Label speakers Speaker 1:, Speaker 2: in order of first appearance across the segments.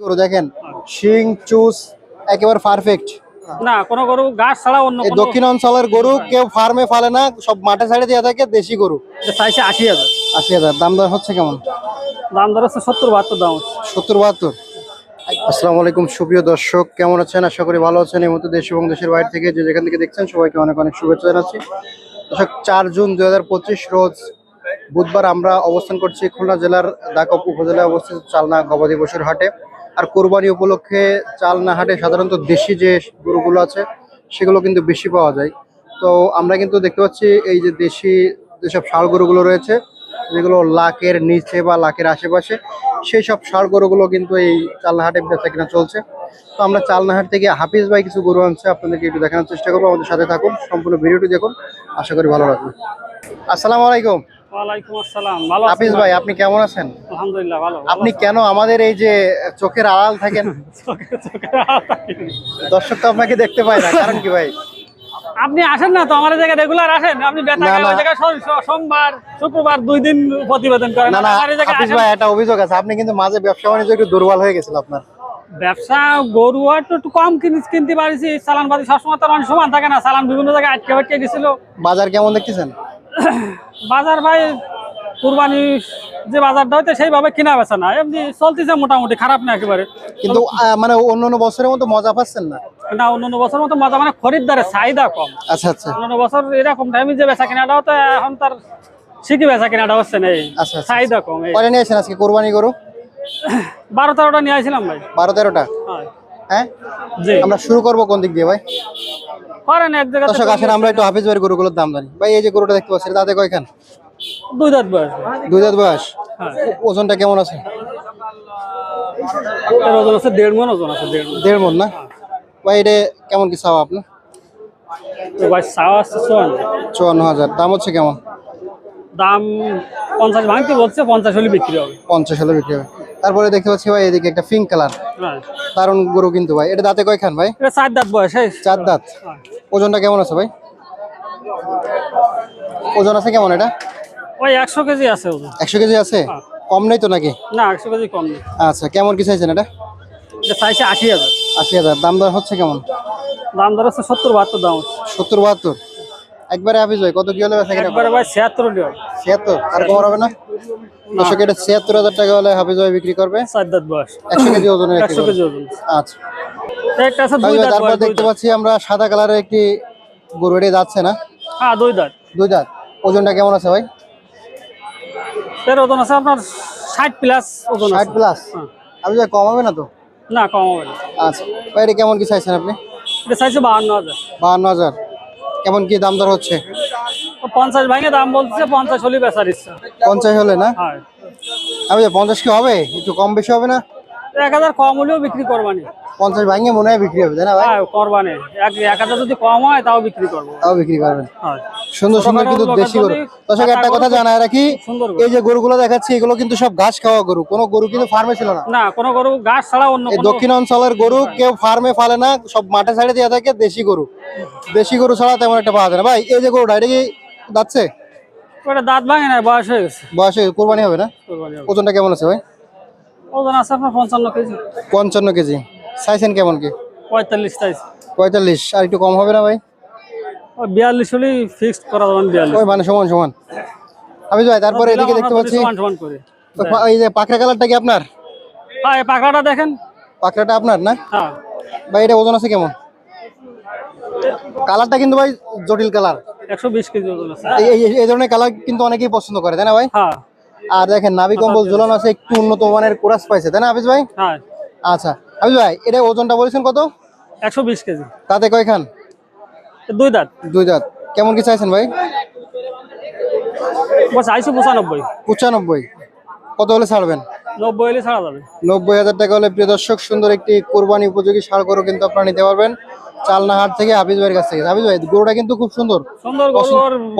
Speaker 1: গরু দেখেন শিং চুস একেবারে পারফেক্ট
Speaker 2: না কোনো গরু গাছ ছাড়া অন্য
Speaker 1: দক্ষিণ অঞ্চলের গরু কেউ ফার্মে ফালে না সব মাঠে ছাড়ে দিয়ে থাকে দেশি গরু।
Speaker 2: চাইছে আশি হাজার।
Speaker 1: আশি হাজার। দাম দর হচ্ছে কেমন?
Speaker 2: দাম দর হচ্ছে সত্তর বাহাত্তর দাম
Speaker 1: সত্তর বাহাত্তর। আসসালামু আলাইকুম সুপ্রিয় দর্শক কেমন আছেন? আশা করি ভালো আছেন। এই মুহূর্তে দেশ এবং দেশের বাইরে থেকে যে যেখান থেকে দেখছেন সবাইকে অনেক অনেক শুভেচ্ছা জানাচ্ছি। দর্শক চার জুন দুই হাজার পঁচিশ রোজ বুধবার আমরা অবস্থান করছি খুলনা জেলার দাকপ উপজেলায় অবস্থিত চালনা গবাদি পশুর হাটে। আর কোরবানি উপলক্ষে চালনা হাটে সাধারণত দেশি যে গরুগুলো আছে, সেগুলো কিন্তু বেশি পাওয়া যায়। তো আমরা কিন্তু দেখতে পাচ্ছি এই যে দেশি যেসব ষাড় গরুগুলো রয়েছে, যেগুলো লাখের নিচে বা লাখের আশেপাশে, সেই সব ষাড় গরুগুলো কিন্তু এই চালনাহাটে বেচা কিনা চলছে। তো আমরা চালনাহাট থেকে হাফিজ ভাই কিছু গরু আনছে, আপনাদেরকে একটু দেখানোর চেষ্টা করব। আমাদের সাথে থাকুন, সম্পূর্ণ ভিডিওটি দেখুন। আশা করি ভালো লাগবে। আসসালামু আলাইকুম।
Speaker 2: ওয়ালাইকুম আসসালাম। ভালো
Speaker 1: হাফিজ ভাই? আপনি কেমন আছেন?
Speaker 2: আলহামদুলিল্লাহ ভালো।
Speaker 1: আপনি কেন আমাদের এই যে চোখের আড়াল থাকেন?
Speaker 2: চোখে- চোখে আড়াল থাকেন।
Speaker 1: দর্শক তো আপনাকে দেখতে পায় না কারণ কি ভাই?
Speaker 2: আপনি আসেন না তো আমাদের জায়গায় রেগুলার আসেন। আপনি সোমবার শুক্রবার দুই দিন প্রতিবেদন করেন।
Speaker 1: না
Speaker 2: আমার।
Speaker 1: ভাই একটা অভিযোগ আছে। আপনি কিন্তু মাঝে ব্যবসা বাণিজ্য একটু দুর্বল হয়ে গেছিল আপনার।
Speaker 2: ব্যবসা গরু আর একটু কম কিন- কিনতে পারিছি। চালান বাদি সবসময় তো সমান থাকে না। চালান বিভিন্ন জায়গায় আটকে আটকে গেছিল।
Speaker 1: বাজার কেমন দেখতেছেন?
Speaker 2: বাজার ভাই কুরবানি যে বাজারটা হইতে সেইভাবে কিনা বেচা না। এমনি চলতেছে মোটামুটি খারাপ না একেবারে।
Speaker 1: কিন্তু মানে অন্য অন্য বছরের মতো মজা পাচ্ছেন না?
Speaker 2: না অন্যান্য বছর মতো মজা মানে খরিদ্দারের চাহিদা কম।
Speaker 1: আচ্ছা আচ্ছা।
Speaker 2: অন্যান্য বছর এরকম টাইমে যে বেচা কেনাটাও তো এখন তার শিখি বেচা কেনাটা হচ্ছে না এই।
Speaker 1: আচ্ছা, আচ্ছা।
Speaker 2: চাহিদা কম
Speaker 1: কয়টা নিয়ে আসেন আজকে কোরবানি গরু?
Speaker 2: বারো তেরোটা নিয়ে আসছিলাম ভাই।
Speaker 1: বারো তেরোটা?
Speaker 2: হ্যাঁ।
Speaker 1: আমরা শুরু করব কোন দিক দিয়ে ভাই?
Speaker 2: করেন এক জায়গায়
Speaker 1: দর্শক আসেন আমরা একটু হাফিজ ভাইয়ের গরুগুলোর দাম জানি। ভাই এই যে গরুটা দেখতে পাচ্ছি তাতে কয়খান?
Speaker 2: দুই দাঁত বয়স।
Speaker 1: দুই দাঁত বয়স?
Speaker 2: হ্যাঁ।
Speaker 1: ওজনটা কেমন আছে?
Speaker 2: এর ওজন আছে দেড় মন ওজন আছে দেড় মন।
Speaker 1: না? ভাই এটা কেমন কি চাওয়া
Speaker 2: ভাই চাওয়া আছে চুয়ান্ন।
Speaker 1: চুয়ান্ন হাজার। দাম হচ্ছে কেমন?
Speaker 2: দাম পঞ্চাশ ভাঙতে বলছে পঞ্চাশ হলে বিক্রি হবে।
Speaker 1: পঞ্চাশ হলে বিক্রি হবে। তারপরে দেখতে পাচ্ছি ভাই এদিকে একটা পিঙ্ক কালার দারুণ গরু কিন্তু ভাই। এটা দাঁতে কয়খান ভাই?
Speaker 2: এটা চার দাঁত বয়স
Speaker 1: চার দাঁত। ওজনটা কেমন আছে ভাই? ওজন আছে কেমন এটা?
Speaker 2: ওই একশো কেজি আছে ওজন।
Speaker 1: একশো কেজি আছে?
Speaker 2: হ্যাঁ।
Speaker 1: কম নেই তো নাকি?
Speaker 2: না একশো কেজি কম নেই।
Speaker 1: আচ্ছা কেমন কি চাইছেন এটা?
Speaker 2: এটা চাইছে আশি হাজার।
Speaker 1: আশি হাজার। দাম দর হচ্ছে কেমন?
Speaker 2: দাম দর হচ্ছে সত্তর বাহাত্তর দাম
Speaker 1: সত্তর বাহাত্তর। একবারে হাফিজ ভাই কত কি হলে বেচা কিনা
Speaker 2: একবারে ভাই ছিয়াত্তর হলে হবে
Speaker 1: ছিয়াত্তর আর কম হবে না? দর্শক এটা ছিয়াত্তর হাজার টাকা হলে হাফিজ ভাই বিক্রি করবে?
Speaker 2: চার দাঁত বয়স।
Speaker 1: একশো কেজি ওজনের একটি
Speaker 2: একশো
Speaker 1: গরু।
Speaker 2: কেজি ওজন।
Speaker 1: আচ্ছা।
Speaker 2: একটা আছে দুই দাঁত
Speaker 1: তারপর দেখতে পাচ্ছি আমরা সাদা কালারের একটি গরু এটি যাচ্ছে না?
Speaker 2: হ্যাঁ দুই দাঁত।
Speaker 1: দুই দাঁত। ওজনটা কেমন আছে ভাই?
Speaker 2: এর ওজন আছে আপনার ষাট প্লাস ওজন
Speaker 1: ষাট
Speaker 2: আছে।
Speaker 1: প্লাস। আমি ভাই কম হবে না তো?
Speaker 2: না কম হবে না।
Speaker 1: আচ্ছা। ভাই এটা কেমন কি চাইছেন আপনি?
Speaker 2: এটা চাইছে বাহান্ন হাজার।
Speaker 1: বাহান্ন হাজার। কেমন কি দাম দর হচ্ছে?
Speaker 2: পঞ্চাশ ভাঙে দাম বলছে পঞ্চাশ হলে বেচার ইচ্ছা।
Speaker 1: পঞ্চাশ হলে না? আমি পঞ্চাশ কি হবে? একটু কম বেশি হবে না?
Speaker 2: এক হাজার কম হলেও বিক্রি করবানি।
Speaker 1: পঞ্চাশ ভাঙে মনে হয় বিক্রি হবে তাই না ভাই?
Speaker 2: হ্যাঁ করবানি। এক হাজার যদি কম হয় তাও বিক্রি করব।
Speaker 1: তাও বিক্রি করবেন।
Speaker 2: হ্যাঁ।
Speaker 1: সুন্দর সুন্দর কিন্তু দেশি গরু। দর্শক একটা কথা জানায় রাখি। এই যে গরুগুলো দেখাচ্ছি এগুলো কিন্তু সব ঘাস খাওয়া গরু। কোনো গরু কিন্তু ফার্মে ছিল না।
Speaker 2: না কোনো গরু গাছ ছাড়া অন্য
Speaker 1: দক্ষিণ অঞ্চলের গরু কেউ ফার্মে ফালে না সব মাঠে ছাড়ে দিয়ে থাকে দেশি গরু। দেশি গরু ছাড়া তেমন একটা পাওয়া যায় না। ভাই এই যে গরুটা এটা কি যাচ্ছে
Speaker 2: ওটা দাঁত ভাঙে না বয়স হয়ে গেছে।
Speaker 1: বয়সে কোরবানি হবে না? ওজনটা কেমন আছে ভাই?
Speaker 2: ওজন আছে আপনার পঞ্চান্ন কেজি।
Speaker 1: পঞ্চান্ন কেজি। চাইছেন কেমন কি?
Speaker 2: পঁয়তাল্লিশ চাইছে
Speaker 1: পঁয়তাল্লিশ। আর একটু কম হবে না ভাই?
Speaker 2: বিয়াল্লিশ হলেই ফিক্সড করা বিয়াল্লিশ।
Speaker 1: ওই মানে সমান সমান। আমি ভাই তারপরে এদিকে দেখতে পাচ্ছি।
Speaker 2: সমান সমান করে।
Speaker 1: এই যে পাখরা কালারটা কি আপনার?
Speaker 2: হ্যাঁ পাখাটা দেখেন।
Speaker 1: পাখরাটা আপনার না?
Speaker 2: হ্যাঁ।
Speaker 1: ভাই এটা ওজন আছে কেমন? কালারটা কিন্তু ভাই জটিল কালার
Speaker 2: একশো বিশ কেজি ওজন আছে।
Speaker 1: এই ধরনের কালার কিন্তু অনেকেই পছন্দ করে তাই না ভাই?
Speaker 2: হ্যাঁ।
Speaker 1: আর দেখেন নাভি কম্বল ঝুলানো আছে একটু উন্নত মানের কোরাস পাইছে তাই না হাফিজ ভাই?
Speaker 2: হ্যাঁ।
Speaker 1: আচ্ছা হাফিজ ভাই এটা ওজনটা বলেছেন কত?
Speaker 2: একশো বিশ কেজি।
Speaker 1: তাতে কয়খান?
Speaker 2: দুই দাঁত।
Speaker 1: দুই দাঁত। কেমন কি চাইছেন ভাই?
Speaker 2: পঁচানব্বই।
Speaker 1: পঁচানব্বই। কত হলে ছাড়বেন?
Speaker 2: নব্বই হলে ছাড়া যাবে।
Speaker 1: নব্বই হাজার টাকা হলে প্রিয় দর্শক সুন্দর একটি কোরবানি উপযোগী সার গরু কিন্তু আপনারা নিতে পারবেন। চালনা হাট থেকে হাফিজ ভাইয়ের কাছ থেকে। হাফিজ ভাই গরুটা কিন্তু খুব সুন্দর।
Speaker 2: সুন্দর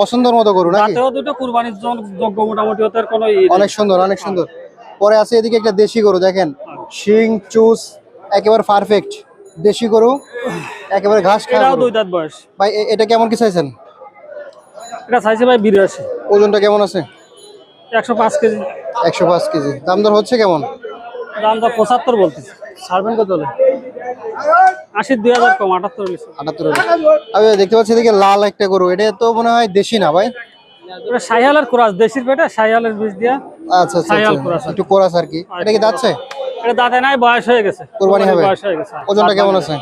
Speaker 1: পছন্দের মতো গরু নাকি?
Speaker 2: দুটো কুরবানির যোগ্য মোটামুটি কোনো
Speaker 1: অনেক সুন্দর অনেক সুন্দর। পরে আছে এদিকে একটা দেশি গরু দেখেন। শিং চুস একেবারে পারফেক্ট দেশি গরু। একেবারে ঘাস খায়
Speaker 2: দুই দাঁত বয়স।
Speaker 1: ভাই এটা কেমন কি চাইছেন
Speaker 2: এটা চাইছে ভাই
Speaker 1: ওজনটা কেমন আছে?
Speaker 2: একশো পাঁচ কেজি।
Speaker 1: একশো পাঁচ কেজি। দাম দর হচ্ছে কেমন?
Speaker 2: দাম তো পঁচাত্তর বলতেছে।
Speaker 1: ছাড়বেন কত হলে?
Speaker 2: আশি দুই হাজার কম আটাত্তর
Speaker 1: আটাত্তর আমি দেখতে পাচ্ছি এদিকে লাল একটা গরু এটা তো মনে হয় দেশি না ভাই?
Speaker 2: কুরাস দেশির পেটে শাহিয়ালের বীজ দিয়া
Speaker 1: আচ্ছা আচ্ছা।
Speaker 2: কোরাস
Speaker 1: একটু কোরাস আর কি। এটা কি যাচ্ছে
Speaker 2: এটা দাঁতে নাই বয়স হয়ে গেছে।
Speaker 1: কোরবানি হবে?
Speaker 2: বয়স হয়ে গেছে
Speaker 1: ওজনটা কেমন আছে?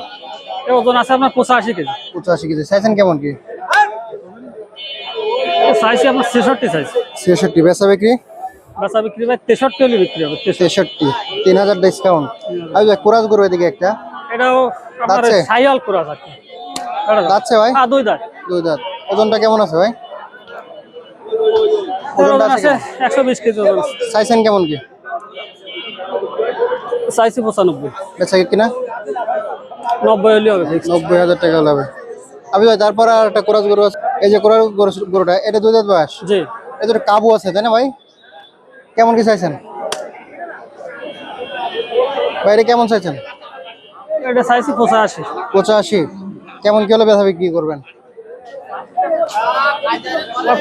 Speaker 2: এর ওজন আছে আপনার পঁচাশি কেজি।
Speaker 1: পঁচাশি কেজি। চাইছেন কেমন কি?
Speaker 2: আপনার
Speaker 1: বেচা বিক্রি?
Speaker 2: বেচা বিক্রি ভাই তেষট্টি হলে বিক্রি হবে তেষট্টি।
Speaker 1: তেষট্টি। তিন হাজার ডিসকাউন্ট আমি ভাই কোরাস গরু এদিকে একটা।
Speaker 2: এটাও আপনার? শাহিয়াল কুরাস কি দাঁত।
Speaker 1: যাচ্ছে ভাই?
Speaker 2: হ্যাঁ দুই দাঁত।
Speaker 1: দুই দাঁত। ওজনটা কেমন আছে ভাই? ওজনটা আছে
Speaker 2: আছে একশো বিশ কেজি ওজন। আছে।
Speaker 1: চাইছেন কেমন কি?
Speaker 2: চাইছি পঁচানব্বই।
Speaker 1: বেচা কিনা?
Speaker 2: নব্বই হলে হবে fixed।
Speaker 1: নব্বই হাজার টাকা লাগবে আমি ভাই তারপর আর একটা কোরাস গরু আছে। এই যে কোরাস গরুটা এটা দুই দাঁত বয়স?
Speaker 2: জি।
Speaker 1: এটা কাবু আছে তাই না ভাই? কেমন কি চাইছেন? ভাই এটা কেমন চাইছেন?
Speaker 2: এটা চাইছি পঁচাশি।
Speaker 1: পঁচাশি। কেমন কি হলে বেচা বিক্রি করবেন?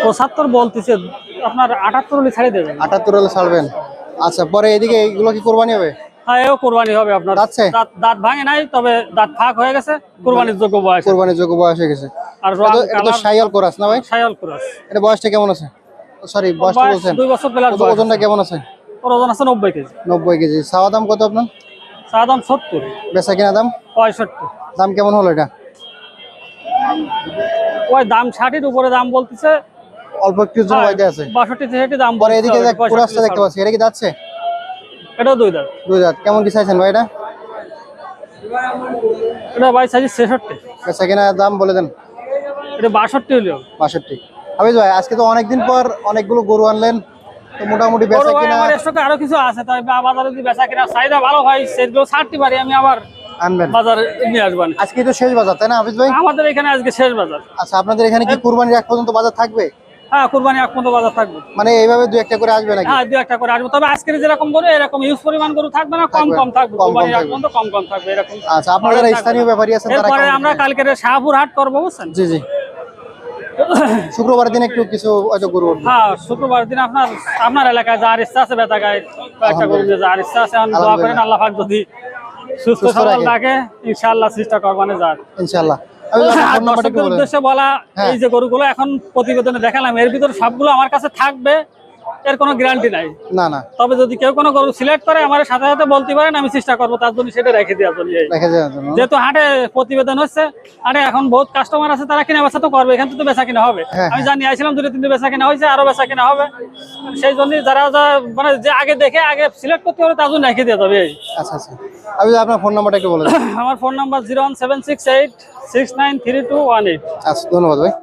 Speaker 2: পঁচাত্তর বলতেছে আপনার আটাত্তর হলে ছাড়িয়ে দেবেন।
Speaker 1: আটাত্তর হলে ছাড়বেন। আচ্ছা পরে এদিকে এইগুলো কি কোরবানি হবে?
Speaker 2: হ্যাঁ এও কোরবানি হবে আপনার।
Speaker 1: দাঁতছে?
Speaker 2: দাঁত দাঁত ভাঙে নাই তবে দাঁত ফাঁক হয়ে গেছে কোরবানির যোগ্য বয়স
Speaker 1: কোরবানির যোগ্য বয়স হয়ে গেছে।
Speaker 2: আর
Speaker 1: এটা সাইয়াল কোরাস না ভাই?
Speaker 2: সায়াল কুরাস।
Speaker 1: এটা বয়সটা কেমন আছে? সরি বয়সটা
Speaker 2: বয়স
Speaker 1: বলছেন।
Speaker 2: দুই বছর প্লাস
Speaker 1: ওজনটা কেমন আছে?
Speaker 2: ওর ওজন আছে নব্বই কেজি।
Speaker 1: নব্বই কেজি। চাওয়া দাম কত আপনার?
Speaker 2: চা দাম সত্তর।
Speaker 1: বেচা কিনা দাম?
Speaker 2: পঁয়ষট্টি।
Speaker 1: দাম কেমন হলো এটা?
Speaker 2: ওই দাম ষাটির উপরে দাম বলতেছে।
Speaker 1: অল্প একটু আছে।
Speaker 2: তেষট্টি দাম
Speaker 1: পরে এদিকে কুরাসটা দেখতে পাচ্ছি। এটা কি যাচ্ছে?
Speaker 2: এটাও দুই
Speaker 1: দুই দাঁত। কেমন কি চাইছেন ভাই এটা?
Speaker 2: এটা ভাই
Speaker 1: কিনা দাম বলে দেন।
Speaker 2: এটা বাষট্টি হলেও।
Speaker 1: বাষট্টি। হাবিজ ভাই আজকে তো অনেকদিন পর অনেকগুলো গরু আনলেন। তো মোটামুটি বেচা কিনা
Speaker 2: আমার স্টকে আরও কিছু আছে তাই বাজারে যদি বেচা কিনা চাহিদা ভালো হয় সেগুলো ছাড়তে পারি আমি আবার
Speaker 1: আনবেন।
Speaker 2: বাজারে নিয়ে আসবান
Speaker 1: আজকে তো শেষ বাজার তাই না হাফিজ ভাই?
Speaker 2: আমাদের এখানে আজকে শেষ বাজার।
Speaker 1: আচ্ছা আপনাদের এখানে কি কুরবানির এক পর্যন্ত বাজার থাকবে?
Speaker 2: হ্যাঁ কুরবানি এক পর্যন্ত বাজার থাকবে।
Speaker 1: মানে এইভাবে দু একটা করে আসবে নাকি?
Speaker 2: হ্যাঁ দু একটা করে আসব। তবে আজকের যেরকম গরু এরকম ইউজ পরিমাণ গরু থাকবে না কম কম থাকবে।
Speaker 1: কম
Speaker 2: এক পর্যন্ত কম কম থাকবে এরকম
Speaker 1: আচ্ছা আপনারা স্থানীয় ব্যাপারী আছেন তারা
Speaker 2: আমরা? কালকে শাহপুর হাট করব বুঝছেন?
Speaker 1: জি জি। শুক্রবার দিন একটু কিছু হয়তো গরু
Speaker 2: হ্যাঁ শুক্রবার দিন আপনার আপনার এলাকায় যার ইচ্ছা আছে কয়েকটা গরু নিয়ে যার ইচ্ছা আছে দোয়া করেন আল্লাহ পাক যদি সুস্থ সবল থাকে ইনশাআল্লাহ চেষ্টা করবানে যার
Speaker 1: ইনশাআল্লাহ।
Speaker 2: উদ্দেশ্যে বলা
Speaker 1: হ্যাঁ।
Speaker 2: এই যে গরুগুলো এখন প্রতিবেদনে দেখালাম এর ভিতরে সবগুলো আমার কাছে থাকবে। এর কোনো গ্যারান্টি নাই।
Speaker 1: না না।
Speaker 2: তবে যদি কেউ কোনো গরু সিলেক্ট করে আমার সাথে সাথে বলতে পারেন আমি চেষ্টা করব তার জন্য সেটা রেখে দেওয়ার জন্য।
Speaker 1: রেখে দেওয়ার
Speaker 2: যেহেতু হাটে প্রতিবেদন হচ্ছে হাটে এখন বহুত কাস্টমার আছে তারা কিনা বেচা তো করবে এখান থেকে তো বেচা কিনা হবে।
Speaker 1: হ্যাঁ,
Speaker 2: আমি জানি আইছিলাম দুটো তিনটে বেচা কিনা হয়েছে আরও বেচা কিনা হবে। সেই জন্য যারা যা মানে যে আগে দেখে আগে সিলেক্ট করতে হবে তার জন্য রেখে দিয়ে যাবে।
Speaker 1: আচ্ছা আচ্ছা। আমি আপনার ফোন নাম্বারটা একটু বলে
Speaker 2: আমার phone number zero one seven six eight six nine three two one eight
Speaker 1: আচ্ছা ধন্যবাদ ভাই।